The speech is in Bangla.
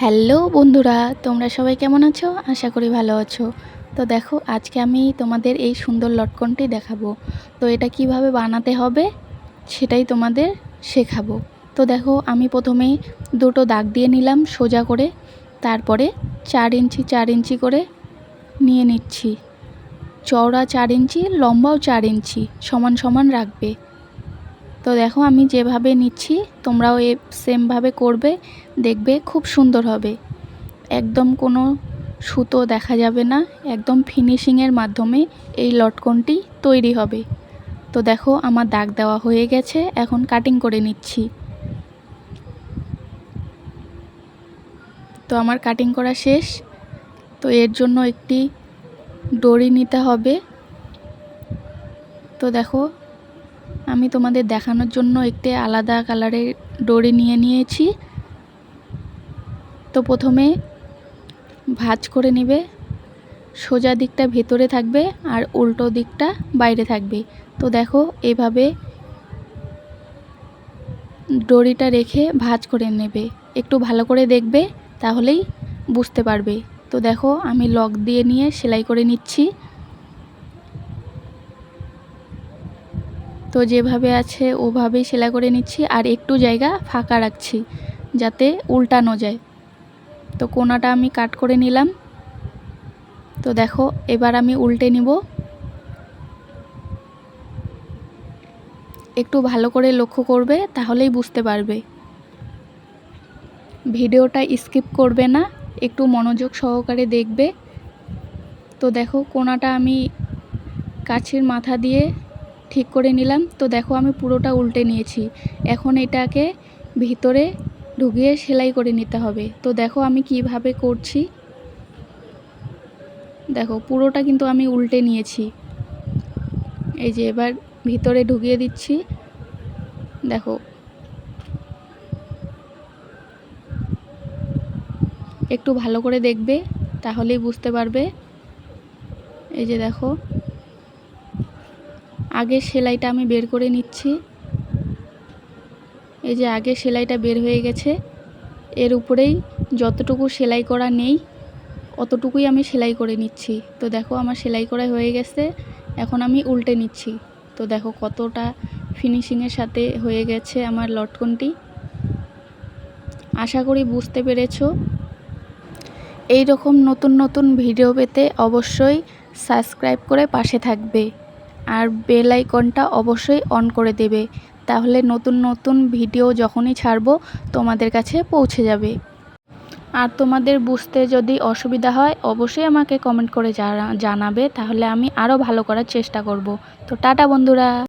হ্যালো বন্ধুরা, তোমরা সবাই কেমন আছো? আশা করি ভালো আছো। তো দেখো, আজকে আমি তোমাদের এই সুন্দর লটকনটি দেখাবো। তো এটা কীভাবে বানাতে হবে সেটাই তোমাদের শেখাবো। তো দেখো, আমি প্রথমেই দুটো দাগ দিয়ে নিলাম সোজা করে। তারপরে চার ইঞ্চি চার ইঞ্চি করে নিয়ে নিচ্ছি। চওড়া চার ইঞ্চি, লম্বাও চার ইঞ্চি সমান সমান রাখবে। তো দেখো আমি যেভাবে নিচ্ছি, তোমরাও এ সেমভাবে করবে, দেখবে খুব সুন্দর হবে। একদম কোনো সুতো দেখা যাবে না, একদম ফিনিশিংয়ের মাধ্যমে এই লটকনটি তৈরি হবে। তো দেখো আমার দাগ দেওয়া হয়ে গেছে, এখন কাটিং করে নিচ্ছি। তো আমার কাটিং করা শেষ। তো এর জন্য একটি দড়ি নিতে হবে। তো দেখো আমি তোমাদের দেখানোর জন্য একটি আলাদা কালারের ডোরি নিয়ে নিয়েছি। তো প্রথমে ভাজ করে নেবে, সোজা দিকটা ভেতরে থাকবে আর উল্টো দিকটা বাইরে থাকবে। তো দেখো, এভাবে ডরিটা রেখে ভাজ করে নেবে। একটু ভালো করে দেখবে, তাহলেই বুঝতে পারবে। তো দেখো, আমি লক দিয়ে নিয়ে সেলাই করে নিচ্ছি। তো যেভাবে আছে, ওভাবেই সেলাই করে নিচ্ছি আর একটু জায়গা ফাঁকা রাখছি যাতে উল্টানো যায়। তো কোনাটা আমি কাট করে নিলাম। তো দেখো, এবার আমি উল্টে নিব। একটু ভালো করে লক্ষ্য করবে, তাহলেই বুঝতে পারবে। ভিডিওটা স্কিপ করবে না, একটু মনোযোগ সহকারে দেখবে। তো দেখো, কোনাটা আমি কাছের মাথা দিয়ে ঠিক করে নিলাম। তো দেখো আমি পুরোটা উল্টে নিয়েছি। এখন এটাকে ভিতরে ঢুকিয়ে সেলাই করে নিতে হবে। তো দেখো আমি কীভাবে করছি। দেখো পুরোটা কিন্তু আমি উল্টে নিয়েছি। এই যে এবার ভিতরে ঢুকিয়ে দিচ্ছি। দেখো। একটু ভালো করে দেখবে, তাহলেই বুঝতে পারবে। এই যে দেখো। আগের সেলাইটা আমি বের করে নিচ্ছি। এই যে আগে সেলাইটা বের হয়ে গেছে। এর উপরেই যতটুকু সেলাই করা নেই, অতটুকুই আমি সেলাই করে নিচ্ছি। তো দেখো আমার সেলাই করা হয়ে গেছে। এখন আমি উল্টে নিচ্ছি। তো দেখো কতটা ফিনিশিংয়ের সাথে হয়ে গেছে আমার লটকনটি। আশা করি বুঝতে পেরেছ। এই রকম নতুন নতুন ভিডিও পেতে অবশ্যই সাবস্ক্রাইব করে পাশে থাকবে। আর বেল আইকনটা অবশ্যই অন করে দেবে। তাহলে নতুন নতুন ভিডিও যখনই ছাড়বো, তোমাদের কাছে পৌঁছে যাবে। আর তোমাদের বুঝতে যদি অসুবিধা হয়, অবশ্যই আমাকে কমেন্ট করে জানাবে। তাহলে আমি আরও ভালো করার চেষ্টা করব। তো টাটা, বন্ধুরা।